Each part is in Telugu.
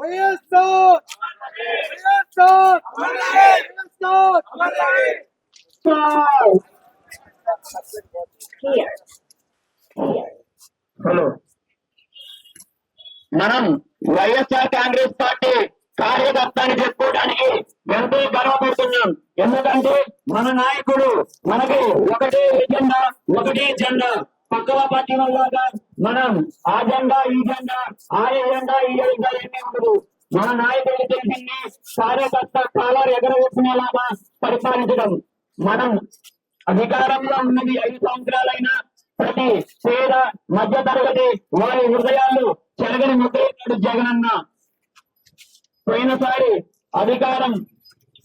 వైఎస్ఆర్ వైఎస్ఆర్ వైఎస్ఆర్ హలో మనం వైఎస్ఆర్ కాంగ్రెస్ పార్టీ కార్యకర్త అని చెప్పుకోవడానికి ఎంతో గర్వపడుతున్నాం. ఎందుకంటే మన నాయకుడు మనకి ఒకటే ఎజెండా ఒకటే జెండా. పక్కల పట్టణం లాగా మనం ఆ జెండా ఈ జెండా ఆ ఎజెండా ఈ ఎజెండా ఏమీ ఉండదు మన నాయకుడికి తెలిసింది కార్యకర్త కాలర్ ఎగరవేసుకునేలాగా పరిపాలించడం. మనం అధికారంలో ఉన్నది ఐదు సంవత్సరాలైనా ప్రతి పేద మధ్య తరగతి వారి హృదయాలు చెలగని ముద్రేశాడు జగనన్న పోయినసారి అధికారం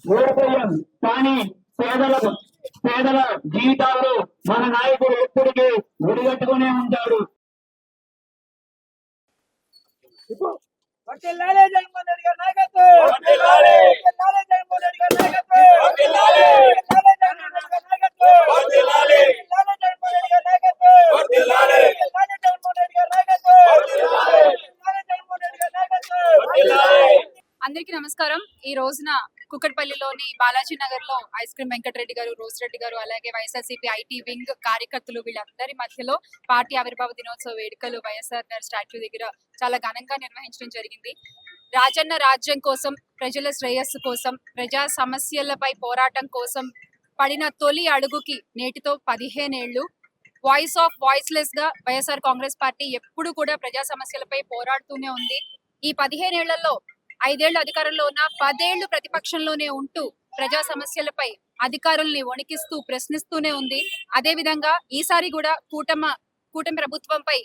ఓడిపోయాం. కానీ పేదలకు పేదల జీవితాల్లో మన నాయకుడు ఎప్పటికీ గుడిగట్టుకునే ఉంటాడు. వర్ధిల్లాలే జగన్మోహన్ రెడ్డి గారి నాయకత్వం వర్ధిల్లాలే. వర్ధిల్లాలే జగన్మోహన్ రెడ్డి గారి నాయకత్వం వర్ధిల్లాలే. వర్ధిల్లాలే జగన్మోహన్ రెడ్డి గారి నాయకత్వం వర్ధిల్లాలే. వర్ధిల్లాలే జగన్మోహన్ రెడ్డి గారి నాయకత్వం. వర్ధిల్లాలే అందరికీ నమస్కారం. ఈ రోజున కుక్కట్పల్లిలోని బాలాజీ నగర్లో ఐస్ క్రీమ్ వెంకటరెడ్డి గారు రోజ్ రెడ్డి గారు అలాగే వైఎస్ఆర్సీపీ ఐటీ వింగ్ కార్యకర్తలు వీళ్ళందరి మధ్యలో పార్టీ ఆవిర్భావ దినోత్సవ వేడుకలు వైఎస్ఆర్ స్టాచ్యూ దగ్గర చాలా ఘనంగా నిర్వహించడం జరిగింది. రాజన్న రాజ్యం కోసం ప్రజల శ్రేయస్సు కోసం ప్రజా సమస్యలపై పోరాటం కోసం పడిన తొలి అడుగుకి నేటితో పదిహేనేళ్ళు వాయిస్ ఆఫ్ వాయిస్లెస్గా వైఎస్ఆర్ కాంగ్రెస్ పార్టీ ఎప్పుడు కూడా ప్రజా సమస్యలపై పోరాడుతూనే ఉంది. ఈ పదిహేనేళ్ళలో ఐదేళ్ళు అధికారంలో ఉన్న పదేళ్ళు ప్రతిపక్షంలోనే ఉంటూ ప్రజా సమస్యలపై అధికారుల్ని వణికిస్తూ ప్రశ్నిస్తూనే ఉంది. అదే విధంగా ఈసారి కూడా కూటమ కూటమి ప్రభుత్వంపై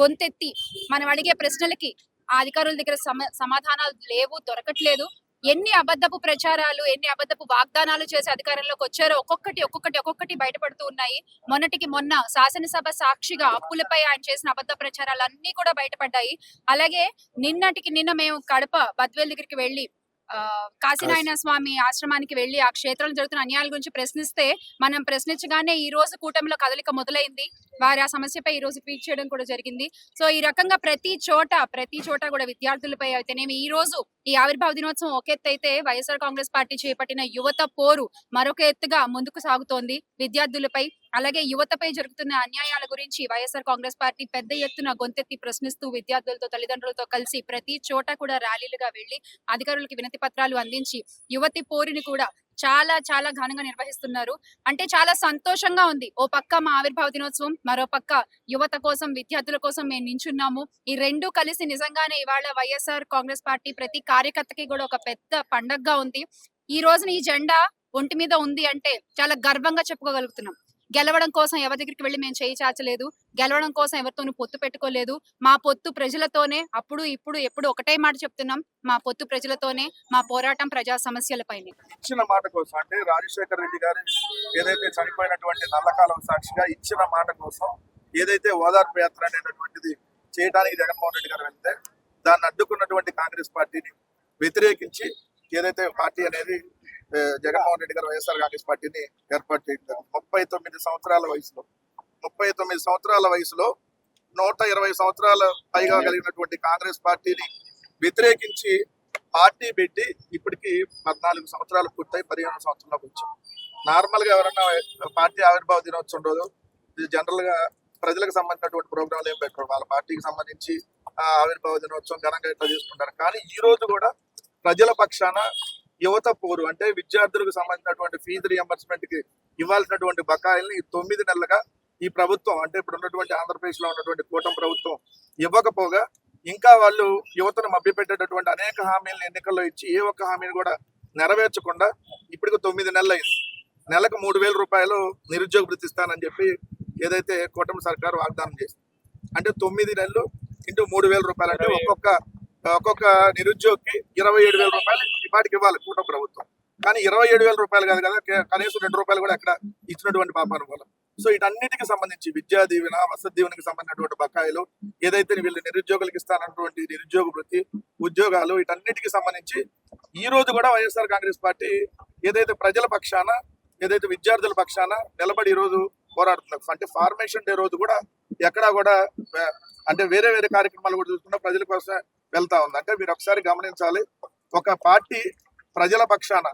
గొంతెత్తి మనం అడిగే ప్రశ్నలకి ఆ అధికారుల దగ్గర సమ- సమాధానాలు లేవు దొరకట్లేదు. ఎన్ని అబద్ధపు ప్రచారాలు ఎన్ని అబద్ధపు వాగ్దానాలు చేసి అధికారంలోకి వచ్చారో ఒక్కొక్కటి ఒక్కొక్కటి ఒక్కొక్కటి బయటపడుతూ ఉన్నాయి. మొన్నటికి మొన్న శాసనసభ సాక్షిగా అప్పులపై ఆయన చేసిన అబద్ధ ప్రచారాలు అన్ని కూడా బయటపడ్డాయి. అలాగే నిన్నటికి నిన్న మేము కడప బద్వేల్ దగ్గరికి వెళ్ళి కాశీనారాయణ స్వామి ఆశ్రమానికి వెళ్ళి ఆ క్షేత్రంలో జరుగుతున్న అన్యాయాల గురించి ప్రశ్నిస్తే మనం ప్రశ్నించగానే ఈ రోజు కూటమిలో కదలిక మొదలైంది. వారి ఆ సమస్యపై ఈ రోజు ట్వీట్ చేయడం కూడా జరిగింది. సో ఈ రకంగా ప్రతి చోట ప్రతి చోట కూడా విద్యార్థులపై అయితేనేమి ఈ రోజు ఈ ఆవిర్భావ దినోత్సవం ఒక ఎత్తు అయితే వైఎస్ఆర్ కాంగ్రెస్ పార్టీ చేపట్టిన యువత పోరు మరొక ఎత్తుగా ముందుకు సాగుతోంది. విద్యార్థులపై అలాగే యువతపై జరుగుతున్న అన్యాయాల గురించి వైఎస్ఆర్ కాంగ్రెస్ పార్టీ పెద్ద ఎత్తున గొంతెత్తి ప్రశ్నిస్తూ విద్యార్థులతో తల్లిదండ్రులతో కలిసి ప్రతి చోట కూడా ర్యాలీలుగా వెళ్ళి అధికారులకు వినతి పత్రాలు అందించి యువతి పోరిని కూడా చాలా చాలా ఘనంగా నిర్వహిస్తున్నారు. అంటే చాలా సంతోషంగా ఉంది. ఓ పక్క మా ఆవిర్భావ దినోత్సవం మరో పక్క యువత కోసం విద్యార్థుల కోసం మేము నించున్నాము. ఈ రెండు కలిసి నిజంగానే ఇవాళ వైఎస్ఆర్ కాంగ్రెస్ పార్టీ ప్రతి కార్యకర్తకి కూడా ఒక పెద్ద పండగగా ఉంది. ఈ రోజున ఈ జెండా ఒంటి మీద ఉంది అంటే చాలా గర్వంగా చెప్పుకోగలుగుతున్నాం. గెలవడం కోసం ఎవరి దగ్గరికి వెళ్ళి మేము చేయి చాచలేదు గెలవడం కోసం ఎవరితోనూ పొత్తు పెట్టుకోలేదు. మా పొత్తు ప్రజలతోనే అప్పుడు ఇప్పుడు ఎప్పుడు ఒకటే మాట చెప్తున్నాం. మా పొత్తు ప్రజలతోనే మా పోరాటం ప్రజా సమస్యలపైనే. ఇచ్చిన మాట కోసం అంటే రాజశేఖర రెడ్డి గారు ఏదైతే చనిపోయినటువంటి నల్లకాలం సాక్షిగా ఇచ్చిన మాట కోసం ఏదైతే ఓదార్పు యాత్ర అనేటటువంటిది చేయడానికి జగన్మోహన్ రెడ్డి గారు వెళ్తే దాన్ని అడ్డుకున్నటువంటి కాంగ్రెస్ పార్టీని వ్యతిరేకించి ఏదైతే పార్టీ అనేది జగన్మోహన్ రెడ్డి గారు వైఎస్ఆర్ కాంగ్రెస్ పార్టీని ఏర్పాటు చేయడం ముప్పై తొమ్మిది సంవత్సరాల వయసులో ముప్పై తొమ్మిది సంవత్సరాల వయసులో నూట ఇరవై సంవత్సరాల పైగా కలిగినటువంటి కాంగ్రెస్ పార్టీని వ్యతిరేకించి పార్టీ పెట్టి ఇప్పటికి పద్నాలుగు సంవత్సరాలు పూర్తయి పదిహేను సంవత్సరాలకు వచ్చాం. నార్మల్గా ఎవరన్నా పార్టీ ఆవిర్భావ దినోత్సవం రోజు జనరల్గా ప్రజలకు సంబంధించినటువంటి ప్రోగ్రాంలు ఏం పెట్టరు. వాళ్ళ పార్టీకి సంబంధించి ఆవిర్భావ దినోత్సవం ఘనంగా ఇట్లా చేసుకుంటారు. కానీ ఈ రోజు కూడా ప్రజల పక్షాన యువత పోరు. అంటే విద్యార్థులకు సంబంధించినటువంటి ఫీజు రియంబర్స్మెంట్కి ఇవ్వాల్సినటువంటి బకాయిల్ని తొమ్మిది నెలలుగా ఈ ప్రభుత్వం అంటే ఇప్పుడు ఉన్నటువంటి ఆంధ్రప్రదేశ్లో ఉన్నటువంటి కూటమి ప్రభుత్వం ఇవ్వకపోగా ఇంకా వాళ్ళు యువతను మభ్యపెట్టేటటువంటి అనేక హామీలను ఎన్నికల్లో ఇచ్చి ఏ ఒక్క హామీని కూడా నెరవేర్చకుండా ఇప్పటికి తొమ్మిది నెలలు అయింది నెలకు మూడు వేల రూపాయలు నిరుద్యోగ వృత్తి ఇస్తానని చెప్పి ఏదైతే కూటమి సర్కారు వాగ్దానం చేసింది. అంటే తొమ్మిది నెలలు ఇంటూ మూడు వేల రూపాయలు అంటే ఒక్కొక్క ఒక్కొక్క నిరుద్యోగికి ఇరవై ఏడు వేల రూపాయలు ఇప్పటికి ఇవ్వాలి కూటమి ప్రభుత్వం. కానీ ఇరవై ఏడు వేల రూపాయలు కాదు కదా కనీసం రెండు రూపాయలు కూడా అక్కడ ఇచ్చినటువంటి పాప వల్ల సో ఇటన్నిటికి సంబంధించి విద్యా దీవెన వసతి దీవెనకి సంబంధించినటువంటి బకాయిలు ఏదైతే వీళ్ళు నిరుద్యోగులకు ఇస్తానటువంటి నిరుద్యోగ వృత్తి ఉద్యోగాలు వీటన్నిటికి సంబంధించి ఈ రోజు కూడా వైఎస్ఆర్ కాంగ్రెస్ పార్టీ ఏదైతే ప్రజల పక్షాన ఏదైతే విద్యార్థుల పక్షాన నిలబడి ఈ రోజు పోరాడుతున్నారు అంటే ఫార్మేషన్ డే రోజు కూడా ఎక్కడా కూడా అంటే వేరే వేరే కార్యక్రమాలు కూడా చూసుకున్నా ప్రజల కోసం వెళ్తా ఉంది. అంటే మీరు ఒకసారి గమనించాలి ఒక పార్టీ ప్రజల పక్షాన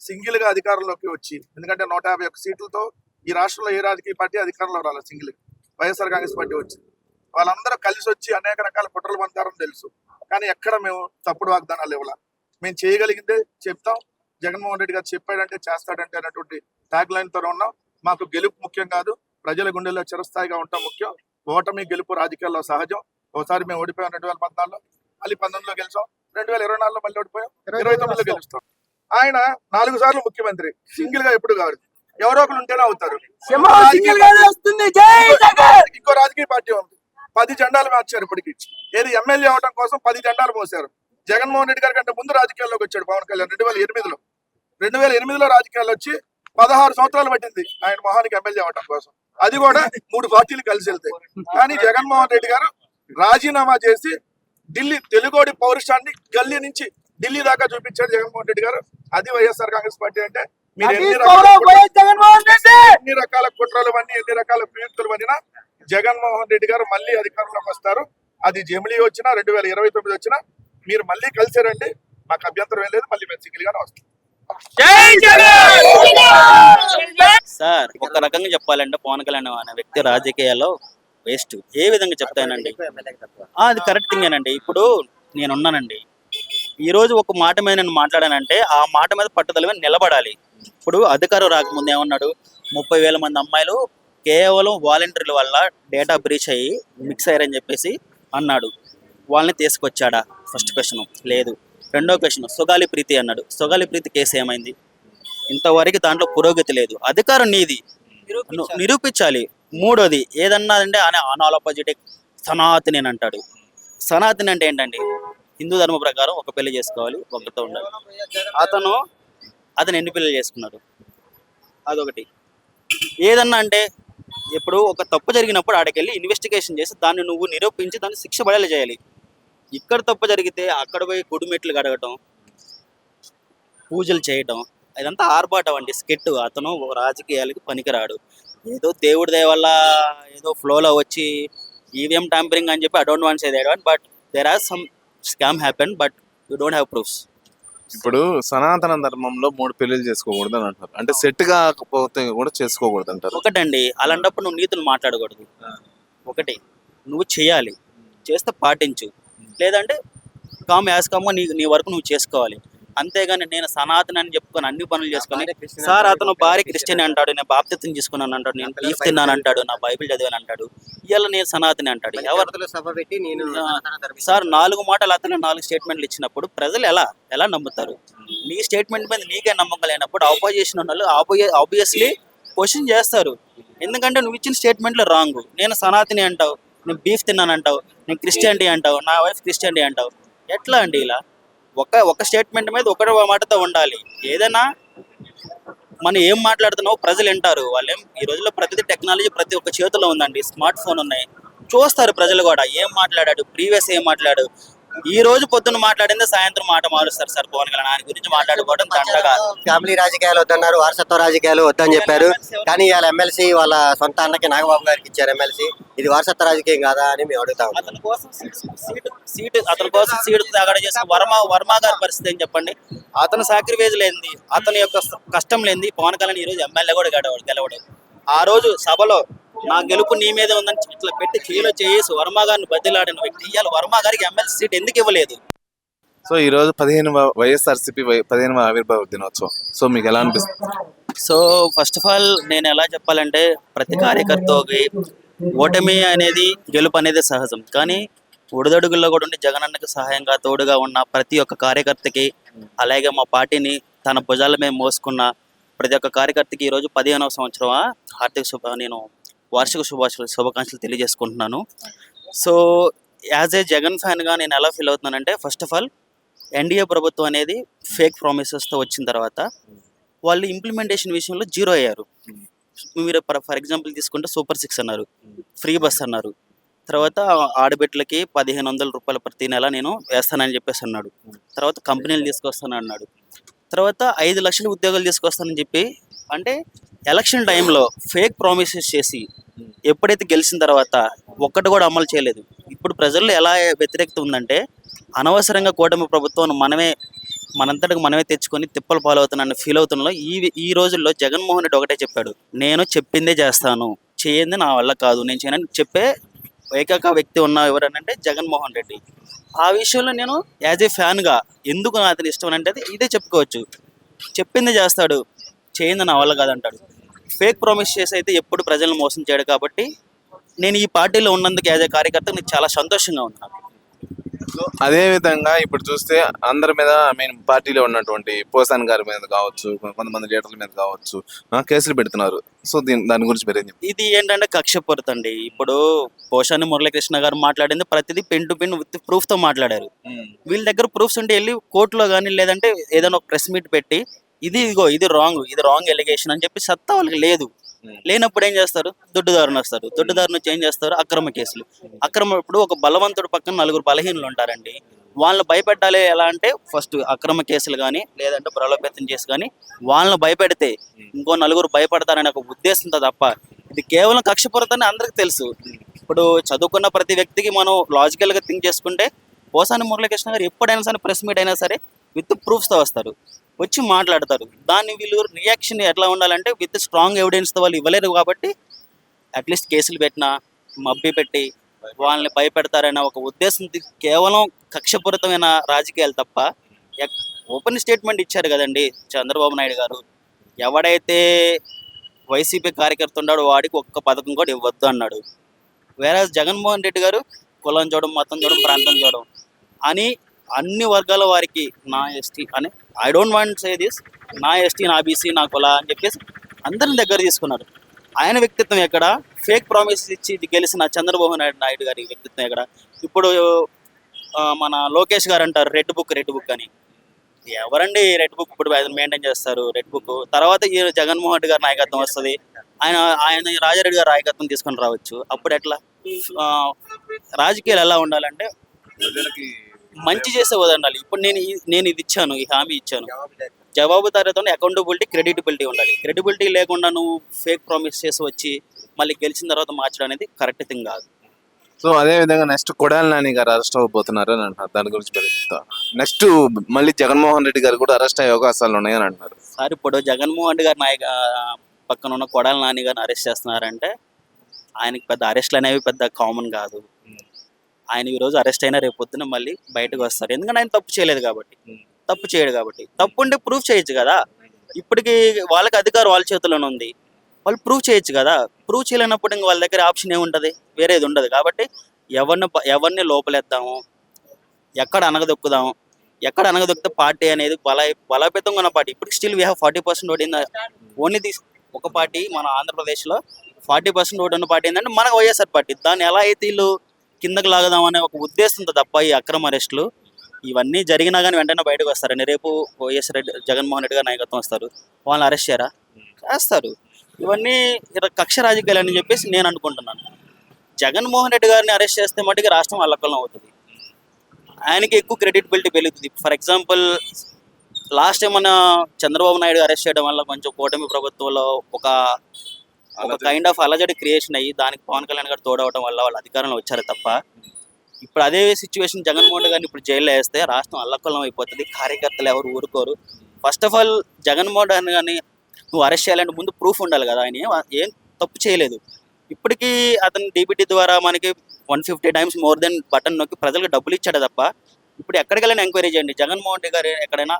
సింగిల్గా అధికారంలోకి వచ్చి ఎందుకంటే నూట యాభై ఒక్క సీట్లతో ఈ రాష్ట్రంలో ఏ రాజకీయ పార్టీ అధికారంలో రాలేదు సింగిల్ వైఎస్ఆర్ కాంగ్రెస్ పార్టీ వచ్చింది వాళ్ళందరూ కలిసి వచ్చి అనేక రకాల కుట్రలు పంతారని తెలుసు. కానీ ఎక్కడ మేము తప్పుడు వాగ్దానాలు ఇవ్వాల. మేము చేయగలిగిందే చెప్తాం. జగన్మోహన్ రెడ్డి గారు చెప్పాడంటే చేస్తాడంటే అన్నటువంటి ట్యాగ్ లైన్తో ఉన్నాం. మాకు గెలుపు ముఖ్యం కాదు. ప్రజల గుండెల్లో చిరస్థాయిగా ఉండటం ముఖ్యం. ఓటమి గెలుపు రాజకీయాల్లో సహజం. ఒకసారి మేము ఓడిపోయాం రెండు వేల పద్నాలుగులో. మళ్ళీ పంతొమ్మిదిలో గెలిచాం. రెండు వేల ఇరవై నాలుగులో మళ్ళీ ఓడిపోయాం. ఇరవై తొమ్మిదిలో గెలుస్తాం. ఆయన నాలుగు సార్లు ముఖ్యమంత్రి. సింగిల్గా ఎప్పుడు కాదు. ఎవరో ఒకరు ఉంటేనే అవుతారు. సింగిల్ గానే వస్తుంది. జై జగన్! ఇంకో రాజకీయ పార్టీ ఉంది. పది జెండాలు మార్చారు ఇప్పటికి. ఏది ఎమ్మెల్యే అవడం కోసం పది జెండాలు మోసారు జగన్మోహన్ రెడ్డి గారి కంటే ముందు రాజకీయాల్లోకి వచ్చాడు పవన్ కళ్యాణ్ రెండు వేల ఎనిమిదిలో. రెండు వేల ఎనిమిదిలో రాజకీయాల్లో వచ్చి పదహారు సంవత్సరాలు పట్టింది ఆయన మొహానికి ఎమ్మెల్యే అవడం కోసం. అది కూడా మూడు పార్టీలు కలిసి వెళ్తాయి కానీ జగన్మోహన్ రెడ్డి గారు రాజీనామా చేసి ఢిల్లీ తెలుగోడి పౌరుషాన్ని గల్లీ నుంచి ఢిల్లీ దాకా చూపించాడు జగన్మోహన్ రెడ్డి గారు. అది వైఎస్ఆర్ కాంగ్రెస్ పార్టీ అంటే మీరు ఎన్ని ఎన్ని రకాల కుట్రలు అన్ని ఎన్ని రకాల ప్రయుక్తులు పడినా జగన్మోహన్ రెడ్డి గారు మళ్ళీ అధికారంలోకి వస్తారు. అది జమిలీ వచ్చినా రెండు వేల ఇరవై తొమ్మిది వచ్చినా మీరు మళ్ళీ కలిసారండి మాకు అభ్యంతరం ఏం లేదు మళ్ళీ మేము సింగిల్ గానే వస్తాం. సార్ ఒక రకంగా చెప్పాలంటే పవన్ కళ్యాణ్ అనే వ్యక్తి రాజకీయాల్లో వేస్ట్ ఏ విధంగా చెప్తానండి? అది కరెక్ట్ థింగ్ అండి ఇప్పుడు నేను ఉన్నానండి ఈ రోజు ఒక మాట మీద నేను మాట్లాడానంటే ఆ మాట మీద పట్టుదల మీద నిలబడాలి. ఇప్పుడు అధికారం రాకముందు ఏమన్నాడు? ముప్పై వేల మంది అమ్మాయిలు కేవలం వాలంటీర్ల వల్ల డేటా బ్రీచ్ అయ్యి మిక్స్ అయ్యారని చెప్పేసి అన్నాడు. వాళ్ళని తీసుకొచ్చాడా? ఫస్ట్ క్వశ్చన్ లేదు. రెండో క్వశ్చన్ సుగాలి ప్రీతి అన్నాడు. సుగాలి ప్రీతి కేసు ఏమైంది? ఇంతవరకు దాంట్లో పురోగతి లేదు. అధికారం నీది. నిరూపించాలి. మూడోది ఏదన్నా అంటే ఆయన అనాలపాజిటిక్ సనాతని అని అంటాడు. సనాతని అంటే ఏంటండి? హిందూ ధర్మ ప్రకారం ఒక పెళ్ళి చేసుకోవాలి ఒకరితో ఉండాలి. అతను అతను ఎన్ని పెళ్ళి చేసుకున్నాడు? అదొకటి. ఏదన్నా అంటే ఇప్పుడు ఒక తప్పు జరిగినప్పుడు ఆడికెళ్ళి ఇన్వెస్టిగేషన్ చేసి దాన్ని నువ్వు నిరూపించి దాన్ని శిక్ష పడేలా చేయాలి. ఇక్కడ తప్పు జరిగితే అక్కడ పోయి గుడిమెట్లు కడగటం పూజలు చేయటం ఇదంతా ఆర్భాటం అండి. స్కెట్ అతను రాజకీయాలకి పనికిరాడు. ఏదో దేవుడి దయ వల్ల ఏదో ఫ్లోలో వచ్చి ఈవీఎం ట్యాంపరింగ్ అని చెప్పి I don't want say that but there are some scam happen but you don't have proofs ఇప్పుడు సనాతన ధర్మంలో మూడు పెళ్ళిళ్ళు చేసుకోకూడదు అని అంటారు అంటే సెట్ కాకపోతే కూడా చేసుకోకూడదు అంటారు. ఒకటండి అలాంటప్పుడు నువ్వు నీతులు మాట్లాడకూడదు. ఒకటి నువ్వు చేయాలి. చేస్తే పాటించు. లేదంటే కామ్ యాజ్ కామ్గా నీ నీ వరకు నువ్వు చేసుకోవాలి. అంతేగాని నేను సనాతన అని చెప్పుకొని అన్ని పనులు చేసుకొని సార్ అతను భార్య క్రిస్టియన్ అంటాడు. నేను బాప్తిత్వం తీసుకున్నాను అంటాడు నేను బీఫ్ తిన్నాను అంటాడు నా బైబిల్ చదివాను అంటాడు. ఇవాళ నేను సనాతని అంటాడు. ఎవరు సభ పెట్టి నేను సార్ నాలుగు మాటలు అతను నాలుగు స్టేట్మెంట్లు ఇచ్చినప్పుడు ప్రజలు ఎలా ఎలా నమ్ముతారు? నీ స్టేట్మెంట్ మీద నీకే నమ్మకం లేనప్పుడు ఆపోజిషన్ ఉన్న వాళ్ళు ఆబ్వియస్లీ క్వశ్చన్ చేస్తారు. ఎందుకంటే నువ్వు ఇచ్చిన స్టేట్మెంట్లు రాంగ్ నేను సనాతిని అంటావు. నేను బీఫ్ తిన్నాను అంటావు నేను క్రిస్టియానిటీ అంటావు నా వైఫ్ క్రిస్టియానిటీ అంటావు. ఎట్లా అండి ఇలా? ఒక ఒక స్టేట్మెంట్ మీద ఒకటి మాటతో ఉండాలి. ఏదైనా మనం ఏం మాట్లాడుతున్నావు ప్రజలు వింటారు. వాళ్ళేం ఈ రోజుల్లో ప్రతిదీ టెక్నాలజీ ప్రతి ఒక్క చేతిలో ఉందండి. స్మార్ట్ ఫోన్ ఉన్నాయి. చూస్తారు ప్రజలు కూడా. ఏం మాట్లాడాడు? ప్రీవియస్ ఏం మాట్లాడు ఈ రోజు పొద్దున్న మాట్లాడింది సాయంత్రం మాట మారుస్తారు సార్ పవన్ కళ్యాణ్. ఆయన గురించి మాట్లాడుకోవడం దండగా. ఫ్యామిలీ రాజకీయాలు వద్దన్నారు వారసత్వ రాజకీయాలు వద్దని చెప్పారు. కానీ ఇవాళ ఎమ్మెల్సీ వాళ్ళ సొంత అన్నకి నాగబాబు గారికి ఇచ్చారు ఎమ్మెల్సీ. ఇది వారసత్వ రాజకీయం కాదా అని మేము అడుగుతాం అతని కోసం సీట్ సీట్ అతని కోసం సీటు తాగడ చేసిన వర్మ వర్మ గారి పరిస్థితి ఏం చెప్పండి? అతను సాక్రిఫైజ్ లేనిది అతని యొక్క కష్టం లేనిది పవన్ కళ్యాణ్ ఈ రోజు ఎమ్మెల్యే కూడా గెలవడు గెలవడు. ఆ రోజు సభలో నా గెలుపు నీ మీదే ఉందని ఇట్లా పెట్టి చేలో చేసి వర్మ గారిని బదిలాడిన వ్యక్తి. ఇవాళ వర్మ గారికి ఎమ్మెల్సీ సీట్ ఎందుకు ఇవ్వలేదు? సో ఈ రోజు పదిహేను వైఎస్ఆర్సీపీ పదిహేను ఆవిర్భావ దినోత్సవం. సో మీకు ఎలా అనిపిస్తుంది? సో ఫస్ట్ ఆఫ్ ఆల్ నేను ఎలా చెప్పాలంటే ప్రతి కార్యకర్తకి ఓటమి అనేది గెలుపు అనేది సహజం. కానీ ఒడిదడుగుల్లో కూడా ఉండి జగనన్నకి సహాయంగా తోడుగా ఉన్న ప్రతి ఒక్క కార్యకర్తకి అలాగే మా పార్టీని తన భుజాల మీద మోసుకున్న ప్రతి ఒక్క కార్యకర్తకి ఈరోజు పదిహేనవ సంవత్సరం హార్దిక శుభ నేను వార్షిక శుభాష శుభాకాంక్షలు తెలియజేసుకుంటున్నాను. సో యాజ్ ఏ జగన్ ఫ్యాన్గా నేను ఎలా ఫీల్ అవుతున్నానంటే ఫస్ట్ ఆఫ్ ఆల్ ఎన్డీఏ ప్రభుత్వం అనేది ఫేక్ ప్రామిసెస్తో వచ్చిన తర్వాత వాళ్ళు ఇంప్లిమెంటేషన్ విషయంలో జీరో అయ్యారు. మీరు ఫర్ ఎగ్జాంపుల్ తీసుకుంటే సూపర్ సిక్స్ అన్నారు ఫ్రీ బస్ అన్నారు. తర్వాత ఆడబిడ్డలకి పదిహేను వందల రూపాయలు ప్రతి నెల నేను వేస్తానని చెప్పేసి అన్నాడు. తర్వాత కంపెనీలు తీసుకొస్తాను అన్నాడు. తర్వాత ఐదు లక్షల ఉద్యోగాలు తీసుకొస్తానని చెప్పి అంటే ఎలక్షన్ టైంలో ఫేక్ ప్రామిసెస్ చేసి ఎప్పుడైతే గెలిచిన తర్వాత ఒక్కటి కూడా అమలు చేయలేదు. ఇప్పుడు ప్రజల్లో ఎలా వ్యతిరేకత ఉందంటే అనవసరంగా కూటమి ప్రభుత్వం మనమే మనంతటికి మనమే తెచ్చుకొని తిప్పలు పాలవుతున్నాను ఫీల్ అవుతున్నా ఈ ఈ రోజుల్లో జగన్మోహన్ రెడ్డి ఒకటే చెప్పాడు. నేను చెప్పిందే చేస్తాను. చేయంది నా వల్ల కాదు. నేను చేయనని చెప్పే ఏకైక వ్యక్తి ఉన్న ఎవరనంటే జగన్మోహన్ రెడ్డి. ఆ విషయంలో నేను యాజ్ ఏ ఫ్యాన్గా ఎందుకు నాకు అతని ఇష్టం అంటే ఇదే చెప్పుకోవచ్చు. చెప్పింది చేస్తాడు. చేయింది నా వల్ల కాదంటాడు. ఫేక్ ప్రామిస్ చేసి అయితే ఎప్పుడు ప్రజలను మోసం చేయడు కాబట్టి నేను ఈ పార్టీలో ఉన్నందుకు యాజ్ ఏ కార్యకర్త నాకు చాలా సంతోషంగా ఉన్నాను. అదే విధంగా ఇప్పుడు చూస్తే అందరి మీద మీన్ పార్టీలో ఉన్నటువంటి పోసాన్ గారి మీద కావచ్చు కొంతమంది లీడర్ల మీద కావచ్చు కేసులు పెడుతున్నారు. సో దీని దాని గురించి మీరు ఇది ఏంటంటే కక్షపూరితండి ఇప్పుడు పోషాని మురళీకృష్ణ గారు మాట్లాడింది ప్రతిదీ పెన్ టు పెన్ విత్ ప్రూఫ్తో మాట్లాడారు. వీళ్ళ దగ్గర ప్రూఫ్స్ ఉంటే వెళ్ళి కోర్టులో కానీ లేదంటే ఏదైనా ఒక ప్రెస్ మీట్ పెట్టి ఇది ఇదిగో ఇది రాంగ్ ఇది రాంగ్ ఎలిగేషన్ అని చెప్పి సత్తా వాళ్ళకి లేదు. Hmm. లేనప్పుడు ఏం చేస్తారు? దొడ్డుదారుని వస్తారు. దొడ్డుదారుని వచ్చి ఏం చేస్తారు? అక్రమ కేసులు. అక్రమ ఇప్పుడు ఒక బలవంతుడు పక్కన నలుగురు బలహీనులు ఉంటారండి. వాళ్ళని భయపెట్టాలి ఎలా అంటే ఫస్ట్ అక్రమ కేసులు కానీ లేదంటే బలోపేతం చేసి కానీ వాళ్ళని భయపెడితే ఇంకో నలుగురు భయపడతారనే ఒక ఉద్దేశంతో తప్ప ఇది కేవలం కక్షపూరితని అందరికీ తెలుసు. ఇప్పుడు చదువుకున్న ప్రతి వ్యక్తికి మనం లాజికల్గా థింక్ చేసుకుంటే పోసాని మురళీకృష్ణ గారు ఎప్పుడైనా సరే ప్రెస్ మీట్ అయినా సరే విత్ ప్రూఫ్స్తో వస్తారు. వచ్చి మాట్లాడతారు. దాన్ని వీళ్ళు రియాక్షన్ ఎట్లా ఉండాలంటే విత్ స్ట్రాంగ్ ఎవిడెన్స్తో వాళ్ళు ఇవ్వలేరు కాబట్టి అట్లీస్ట్ కేసులు పెట్టినా మబ్బి పెట్టి వాళ్ళని భయపెడతారనే ఒక ఉద్దేశం కేవలం కక్షపూరితమైన రాజకీయాలు తప్ప ఓపెన్ స్టేట్మెంట్ ఇచ్చారు కదండి చంద్రబాబు నాయుడు గారు. ఎవడైతే వైసీపీ కార్యకర్త ఉన్నాడో వాడికి ఒక్క పథకం కూడా ఇవ్వద్దు అన్నాడు. వేరే జగన్మోహన్ రెడ్డి గారు కులం చూడడం మతం చూడడం ప్రాంతం చూడడం అని అన్ని వర్గాల వారికి నా ఎస్టీ అని I don't want say this నా ఎస్టీ నా బీసీ నా కుల అని చెప్పేసి అందరిని దగ్గర తీసుకున్నారు. ఆయన వ్యక్తిత్వం ఎక్కడ? ఫేక్ ప్రామిస్ ఇచ్చి ఇది గెలిచిన చంద్రబాబు నాయుడు నాయుడు గారి వ్యక్తిత్వం ఎక్కడ? ఇప్పుడు మన లోకేష్ గారు అంటారు రెడ్ బుక్ రెడ్ బుక్ అని. ఎవరండి రెడ్ బుక్ ఇప్పుడు మెయింటైన్ చేస్తారు రెడ్ బుక్ తర్వాత ఈ జగన్మోహన్ రెడ్డి గారి నాయకత్వం వస్తుంది. ఆయన ఆయన రాజారెడ్డి గారి నాయకత్వం తీసుకొని రావచ్చు. అప్పుడు ఎట్లా? రాజకీయాలు ఎలా ఉండాలంటే ప్రజలకి మంచి చేసే వదండాలి ఇప్పుడు నేను నేను ఇది ఇచ్చాను ఈ హామీ ఇచ్చాను. జవాబుదారీతో అకౌంటబిలిటీ క్రెడిటబిలిటీ ఉండాలి. క్రెడిబిలిటీ లేకుండా నువ్వు ఫేక్ ప్రామిస్ చేసి వచ్చి మళ్ళీ గెలిచిన తర్వాత మార్చడం అనేది కరెక్ట్ థింగ్ కాదు. సో అదే విధంగా నెక్స్ట్ కొడాలి నాని గారు అరెస్ట్ అవ్వబోతున్నారు అని అంటున్నారు. దాని గురించి చెప్తారు నెక్స్ట్ మళ్ళీ జగన్మోహన్ రెడ్డి గారు కూడా అరెస్ట్ అయ్యే అవకాశాలు ఉన్నాయని అంటున్నారు. సార్ ఇప్పుడు జగన్మోహన్ రెడ్డి గారి నాయక పక్కన ఉన్న కొడాలి నాని గారిని అరెస్ట్ చేస్తున్నారంటే ఆయనకి పెద్ద అరెస్ట్లు అనేవి పెద్ద కామన్ కాదు. ఆయన ఈ రోజు అరెస్ట్ అయినా రేపు పొద్దున మళ్ళీ బయటకు వస్తారు. ఎందుకంటే ఆయన తప్పు చేయలేదు కాబట్టి. తప్పు చేయడు కాబట్టి. తప్పు ఉంటే ప్రూఫ్ చేయొచ్చు కదా. ఇప్పటికి వాళ్ళకి అధికారం వాళ్ళ చేతిలోనే ఉంది. వాళ్ళు ప్రూవ్ చేయొచ్చు కదా. ప్రూవ్ చేయలేనప్పుడు ఇంక వాళ్ళ దగ్గర ఆప్షన్ ఏముంటుంది? వేరేది ఉండదు. కాబట్టి ఎవరిని ఎవరిని లోపలేద్దాము? ఎక్కడ అనగదొక్కుదాము? ఎక్కడ అనగదొక్కితే పార్టీ అనేది బల బలోపేతంగా ఉన్న పార్టీ. ఇప్పుడు still we have forty percent vote in only this ఒక పార్టీ మన ఆంధ్రప్రదేశ్లో ఫార్టీ పర్సెంట్ ఓట్ ఉన్న పార్టీ ఏంటంటే మన వైఎస్ఆర్ పార్టీ. దాన్ని ఎలా అయితే వీళ్ళు కిందకి లాగదాం అనే ఒక ఉద్దేశంతో తప్ప ఈ అక్రమ అరెస్టులు ఇవన్నీ జరిగినా కానీ వెంటనే బయటకు వస్తారండి రేపు వైఎస్ రెడ్డి జగన్మోహన్ రెడ్డి గారు నాయకత్వం వస్తారు. వాళ్ళని అరెస్ట్ చేయరా? చేస్తారు. ఇవన్నీ కక్ష రాజకీయాలు అని చెప్పేసి నేను అనుకుంటున్నాను. జగన్మోహన్ రెడ్డి గారిని అరెస్ట్ చేస్తే మటుకు రాష్ట్రం అల్లకల్లం అవుతుంది. ఆయనకి ఎక్కువ క్రెడిటబిలిటీ పెరుగుతుంది. ఫర్ ఎగ్జాంపుల్ లాస్ట్ టైం మన చంద్రబాబు నాయుడు అరెస్ట్ చేయడం వల్ల కొంచెం కూటమి ప్రభుత్వంలో ఒక ఒక కైండ్ ఆఫ్ అలజడి క్రియేషన్ అయ్యి దానికి పవన్ కళ్యాణ్ గారు తోడవడం వల్ల వాళ్ళు అధికారంలో వచ్చారు తప్ప ఇప్పుడు అదే సిచ్యువేషన్ జగన్మోహన్ రెడ్డి గారిని ఇప్పుడు జైల్లో వేస్తే రాష్ట్రం అల్లకల్లం అయిపోతుంది కార్యకర్తలు ఎవరు ఊరుకోరు. First of all Jaganmohan Reddy గారిని నువ్వు అరెస్ట్ చేయాలంటే ముందు ప్రూఫ్ ఉండాలి కదా ఆయన ఏం ఏం తప్పు చేయలేదు. ఇప్పటికీ అతను డీబీటీ ద్వారా మనకి one fifty times more than button నొక్కి ప్రజలకు డబ్బులు ఇచ్చాడు తప్ప ఇప్పుడు ఎక్కడికి వెళ్ళినా ఎంక్వైరీ చేయండి. జగన్మోహన్ రెడ్డి గారు ఎక్కడైనా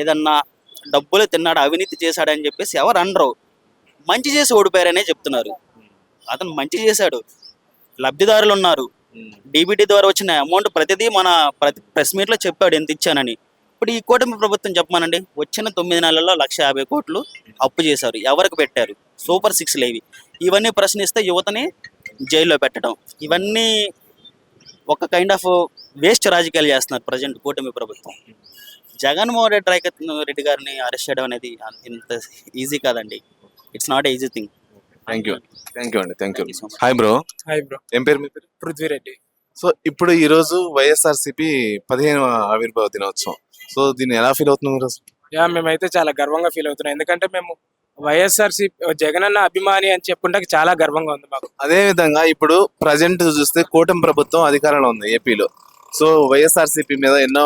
ఏదన్నా డబ్బులు తిన్నాడు అవినీతి చేశాడని చెప్పేసి ఎవరు అనరు. మంచి చేసి ఓడిపోయారనే చెప్తున్నారు. అతను మంచి చేశాడు. లబ్ధిదారులు ఉన్నారు. డీబీటీ ద్వారా వచ్చిన అమౌంట్ ప్రతిదీ మన ప్రతి ప్రెస్ మీట్లో చెప్పాడు ఎంత ఇచ్చానని. ఇప్పుడు ఈ కూటమి ప్రభుత్వం చెప్పమానండి. వచ్చిన తొమ్మిది నెలల్లో లక్ష యాభై కోట్లు అప్పు చేశారు. ఎవరికి పెట్టారు? సూపర్ సిక్స్ లేవి. ఇవన్నీ ప్రశ్నిస్తే యువతని జైల్లో పెట్టడం. ఇవన్నీ ఒక కైండ్ ఆఫ్ వేస్ట్ రాజకీయాలు చేస్తున్నారు ప్రజెంట్ కూటమి ప్రభుత్వం. జగన్మోహన్ రెడ్డి రెడ్డి గారిని అరెస్ట్ చేయడం అనేది ఇంత ఈజీ కాదండి. It's not easy thing thank you thank you అండి thank you. Hi bro hi bro ఏం పేరు మీ పేరు? పృథ్వీరెడ్డి. సో ఇప్పుడు ఈ రోజు వైఎస్ఆర్సీపీ పదిహేను ఆవిర్భావ దినోత్సవం. సో దీన్ని ఎలా ఫీల్ అసలు? యా మేమైతే చాలా గర్వంగా ఫీల్ అవుతున్నాం. ఎందుకంటే మేము వైఎస్ఆర్సీ జగనన్న అభిమాని అని చెప్పుకుంటే చాలా గర్వంగా ఉంది మాకు. అదే విధంగా ఇప్పుడు ప్రజెంట్ చూస్తే కూటమి ప్రభుత్వం అధికారంలో ఉంది ఏపీలో. సో వైఎస్ఆర్సీపీ మీద ఎన్నో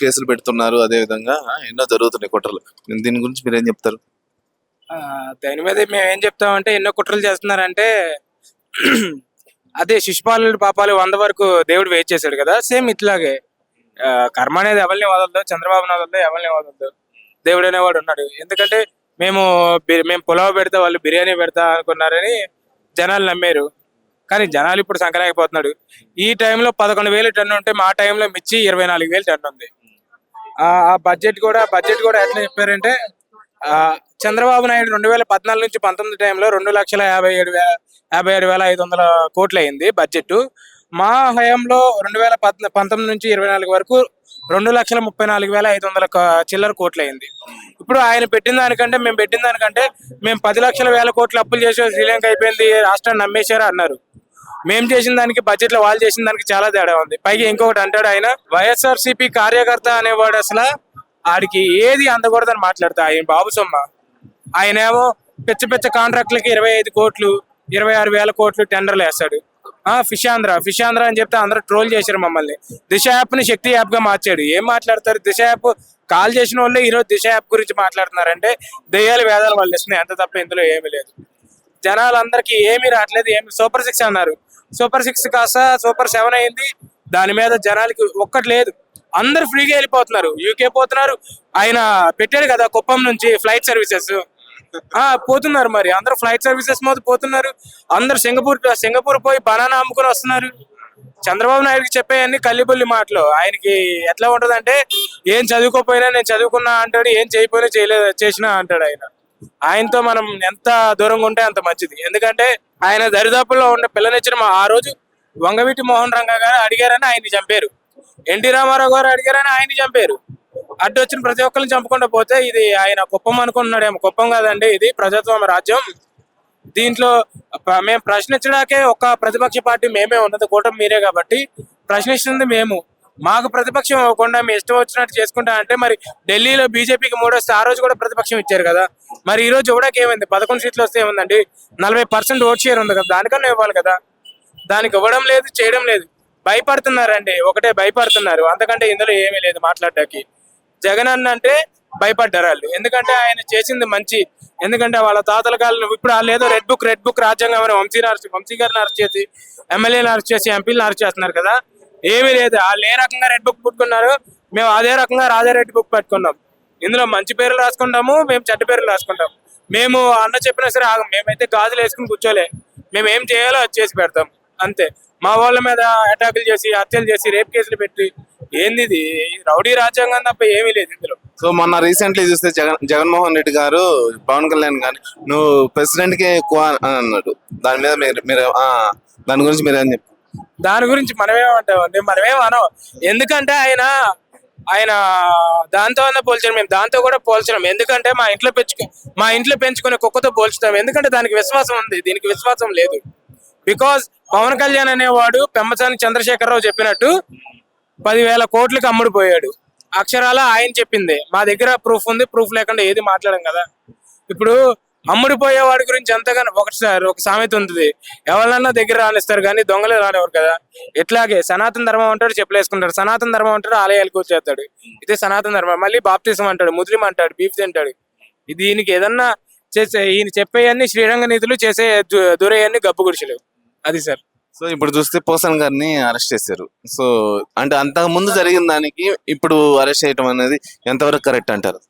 కేసులు పెడుతున్నారు. అదే విధంగా ఎన్నో జరుగుతున్నాయి కుట్రలు. దీని గురించి మీరు ఏం చెప్తారు? దాని మీద మేము ఏం చెప్తామంటే ఎన్నో కుట్రలు చేస్తున్నారంటే అదే శిశుపాలుడు పాపాలు వంద వరకు దేవుడు వెయిట్ చేశాడు కదా సేమ్ ఇట్లాగే. కర్మ అనేది ఎవరిని వదలదు చంద్రబాబుని వదలదు ఎవరిని వదలదు. దేవుడు అనేవాడు ఉన్నాడు. ఎందుకంటే మేము మేము పులావ్ పెడతా వాళ్ళు బిర్యానీ పెడతా అనుకున్నారని జనాలు నమ్మారు. కానీ జనాలు ఇప్పుడు సంకరాకపోతున్నాడు ఈ టైంలో పదకొండు వేలు టన్ను ఉంటే మా టైంలో మిర్చి ఇరవై నాలుగు వేలు టన్ను ఉంది. ఆ బడ్జెట్ కూడా బడ్జెట్ కూడా ఎట్లా చెప్పారంటే చంద్రబాబు నాయుడు రెండు వేల పద్నాలుగు నుంచి పంతొమ్మిది టైంలో రెండు లక్షల యాభై ఏడు వేల యాభై ఏడు వేల ఐదు వందల కోట్లు అయింది బడ్జెట్ మా హయాంలో రెండు వేల పద్ పంతొమ్మిది నుంచి ఇరవై నాలుగు వరకు రెండు లక్షల ముప్పై నాలుగు వేల ఐదు వందల చిల్లర కోట్లు అయింది ఇప్పుడు ఆయన పెట్టిన దానికంటే మేము పెట్టిన దానికంటే మేము పది లక్షల వేల కోట్లు అప్పులు చేసే శ్రీలంక అయిపోయింది రాష్ట్రాన్ని నమ్మేశారు అన్నారు. మేము చేసిన దానికి బడ్జెట్లో వాళ్ళు చేసిన దానికి చాలా తేడా ఉంది. పైగా ఇంకొకటి అంటాడు ఆయన వైఎస్ఆర్ సిపి కార్యకర్త అనేవాడు అసలు ఆడికి ఏది అందకూడదని మాట్లాడతా? ఆయన బాబు సొమ్మ. ఆయన ఏమో పిచ్చ పిచ్చ కాంట్రాక్టులకి ఇరవై ఐదు కోట్లు ఇరవై ఆరు వేల కోట్లు టెండర్లు వేస్తాడు. ఆ ఫిషాంధ్ర ఫిషాంధ్ర అని చెప్తే అందరూ ట్రోల్ చేశారు మమ్మల్ని. దిశ యాప్ని శక్తి యాప్గా మార్చాడు. ఏం మాట్లాడతారు? దిశ యాప్ కాల్ చేసిన వాళ్ళు ఈ రోజు దిశ యాప్ గురించి మాట్లాడుతున్నారంటే దయ్యాలు వేదాలు వాళ్ళు ఇస్తున్నాయి అంత తప్ప ఇందులో ఏమీ లేదు. జనాలందరికీ ఏమీ రావట్లేదు ఏమి సూపర్ సిక్స్ అన్నారు. సూపర్ సిక్స్ కాస్త సూపర్ సెవెన్ అయింది. దాని మీద జనాలకి ఒక్కటి లేదు. అందరు ఫ్రీగా వెళ్ళిపోతున్నారు. యూకే పోతున్నారు. ఆయన పెట్టాడు కదా కుప్పం నుంచి ఫ్లైట్ సర్వీసెస్ ఆ పోతున్నారు మరి. అందరూ ఫ్లైట్ సర్వీసెస్ మీద పోతున్నారు. అందరు సింగపూర్ సింగపూర్ పోయి బనానా అమ్ముకుని వస్తున్నారు. చంద్రబాబు నాయుడుకి చెప్పేయన్ని కల్లిబుల్లి మాటలు. ఆయనకి ఎట్లా ఉంటదంటే ఏం చదువుకోపోయినా నేను చదువుకున్నా అంటాడు ఏం చేయకపోయినా చేయలేదు చేసినా అంటాడు ఆయన. ఆయనతో మనం ఎంత దూరంగా ఉంటే అంత మంచిది. ఎందుకంటే ఆయన దరిదాపుల్లో ఉన్న పిల్లనిచ్చిన ఆ రోజు వంగవీటి మోహన్ రంగ గారు అడిగారని ఆయన్ని చంపారు. ఎన్టీ రామారావు గారు అడిగారని ఆయన్ని చంపారు. అడ్డు వచ్చిన ప్రతి ఒక్కరిని చంపకుండా పోతే ఇది ఆయన కుప్పం అనుకుంటున్నాడేమో. కుప్పం కాదండి ఇది ప్రజాస్వామ్య రాజ్యం. దీంట్లో మేము ప్రశ్నించడాకే ఒక ప్రతిపక్ష పార్టీ మేమే ఉన్నది కూటమి మీరే కాబట్టి ప్రశ్నిస్తుంది మేము. మాకు ప్రతిపక్షం ఇవ్వకుండా మీ ఇష్టం వచ్చినట్టు చేసుకుంటా అంటే మరి ఢిల్లీలో బీజేపీకి మూడో ఆ రోజు కూడా ప్రతిపక్షం ఇచ్చారు కదా. మరి ఈ రోజు ఇవ్వడానికి ఏమైంది? పదకొండు సీట్లు వస్తే ఏముందండి? నలభై పర్సెంట్ ఓట్ షేర్ ఉంది కదా దానికన్నా ఇవ్వాలి కదా. దానికి ఇవ్వడం లేదు చేయడం లేదు. భయపడుతున్నారండి. ఒకటే భయపడుతున్నారు. అంతకంటే ఇందులో ఏమీ లేదు మాట్లాడడానికి. జగన్ అన్న అంటే భయపడ్డారు వాళ్ళు ఎందుకంటే ఆయన చేసింది మంచి. ఎందుకంటే వాళ్ళ తాతల కాలం ఇప్పుడు వాళ్ళు ఏదో రెడ్ బుక్ రెడ్ బుక్ రాజ్యాంగం అని వంశీ అరెస్ట్ వంశీ గారిని అరెస్ట్ చేసి ఎమ్మెల్యేని అరెస్ట్ చేసి ఎంపీలను అరెస్ట్ చేస్తున్నారు కదా. ఏమీ లేదు. వాళ్ళు ఏ రకంగా రెడ్ బుక్ పుట్టుకున్నారు మేము అదే రకంగా రాజా రెడ్ బుక్ పెట్టుకున్నాం. ఇందులో మంచి పేర్లు రాసుకుంటాము మేము చెడ్డ పేర్లు రాసుకుంటాం. మేము అన్న చెప్పినా సరే ఆగం. మేమైతే గాజులు వేసుకుని కూర్చోలే. మేము ఏం చేయాలో అది చేసి పెడతాం. అంతే. మా వాళ్ళ మీద అటాకులు చేసి హత్యలు చేసి రేప్ కేసులు పెట్టి ఏంది ఇది? రౌడీ రాజ్యాంగం తప్ప ఏమీ లేదు ఇందులో. సో మొన్న రీసెంట్లీ చూస్తే జగన్ జగన్మోహన్ రెడ్డి గారు పవన్ కళ్యాణ్ గాని నువ్వు ప్రెసిడెంట్ కే ఎక్కువ అని అన్నాడు. దాని మీద మీరు మీరు ఆ, దాని గురించి మీరు ఏం చెప్తారు దాని గురించి మనమేమంటామండి మనమేం అనం ఎందుకంటే ఆయన ఆయన దాంతో అన్న పోల్చాం మేము దాంతో కూడా పోల్చడం. ఎందుకంటే మా ఇంట్లో పెంచుకు మా ఇంట్లో పెంచుకునే కుక్కతో పోల్చుతాం. ఎందుకంటే దానికి విశ్వాసం ఉంది. దీనికి విశ్వాసం లేదు. బికాజ్ పవన్ కళ్యాణ్ అనేవాడు పెమ్మసాని చంద్రశేఖరరావు చెప్పినట్టు పదివేల కోట్లకి అమ్ముడుపోయాడు అక్షరాల ఆయన చెప్పింది. మా దగ్గర ప్రూఫ్ ఉంది ప్రూఫ్ లేకుండా ఏది మాట్లాడం కదా. ఇప్పుడు అమ్ముడిపోయేవాడి గురించి ఎంతగానో ఒకటి ఒక సామెత ఉంటుంది. ఎవరన్నా దగ్గర రానిస్తారు కానీ దొంగలే రానివ్వరు కదా. ఇట్లాగే సనాతన ధర్మం అంటాడు చెప్పులేసుకుంటాడు. సనాతన ధర్మం అంటాడు ఆలయాలకు కూర్చేస్తాడు ఇదే సనాతన ధర్మం. మళ్ళీ బాప్తిజం అంటాడు ముద్రిం అంటాడు బీఫ్ తింటాడు. దీనికి ఏదన్నా చేసే ఈయన చెప్పేయన్ని శ్రీరంగ నిధులు చేసే దు- గబ్బు గుడిసెలు. అది సార్. సో ఇప్పుడు చూస్తే పోసన్ గారిని అరెస్ట్ చేశారు. సో అంటే అంతకు ముందు జరిగిన దానికి ఇప్పుడు అరెస్ట్ చేయడం అనేది ఎంతవరకు కరెక్ట్ అంటారు?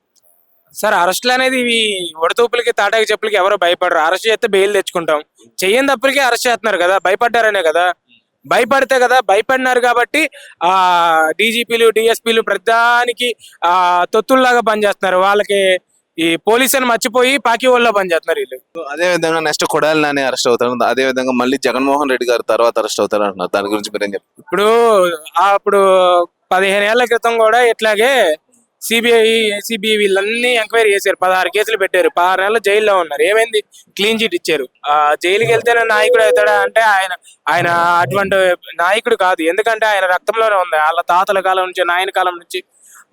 సార్ అరెస్ట్లు అనేది ఇవి ఉడతూపులకి తాటాకి చెప్పులకి ఎవరో భయపడరు. అరెస్ట్ చేస్తే బెయిల్ తెచ్చుకుంటాం. చెయ్యని తప్పులకి అరెస్ట్ చేస్తున్నారు కదా భయపడ్డారనే కదా. భయపడితే కదా భయపడినారు కాబట్టి ఆ డీజీపీలు డిఎస్పీలు ప్రతిదానికి ఆ తొత్తుల్లాగా పనిచేస్తున్నారు. వాళ్ళకి ఈ పోలీస్ అని మర్చిపోయి పాకి వాళ్ళలో పనిచేస్తున్నారు వీళ్ళు. సో అదే విధంగా నెక్స్ట్ కొడాలి నాని అరెస్ట్ అవుతారు. అదే విధంగా మళ్ళీ జగన్మోహన్ రెడ్డి గారు తర్వాత అరెస్ట్ అవుతారు అంటున్నారు. దాని గురించి మీరు ఏం చెప్తారు ఇప్పుడు ఆ అప్పుడు పదిహేను ఏళ్ళ క్రితం కూడా ఇట్లాగే సిబిఐ ఏసీబీ వీళ్ళన్నీ ఎంక్వైరీ చేశారు. పదహారు కేసులు పెట్టారు. పదహారు నెలలు జైల్లో ఉన్నారు. ఏమైంది? క్లీన్ చిట్ ఇచ్చారు. ఆ జైలుకి వెళ్తేనే నాయకుడు అవుతాడా అంటే ఆయన ఆయన అటువంటి నాయకుడు కాదు. ఎందుకంటే ఆయన రక్తంలోనే ఉంది. వాళ్ళ తాతల కాలం నుంచి నాయన కాలం నుంచి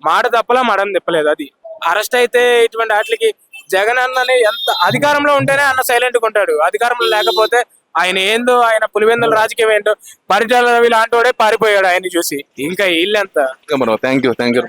మాట తప్పలా మడం తిప్పలేదు అది. అరెస్ట్ అయితే ఇటువంటి వాటికి జగన్ అన్నని ఎంత అధికారంలో ఉంటేనే అన్న సైలెంట్గా ఉంటాడు. అధికారంలో లేకపోతే ఆయన ఏందో ఆయన పులివెందుల రాజకీయం ఏంటో పరిటాల రవి లాంటి వాడే పారిపోయాడు ఆయన చూసి. ఇంకా వీళ్ళెంత? Thank you thank you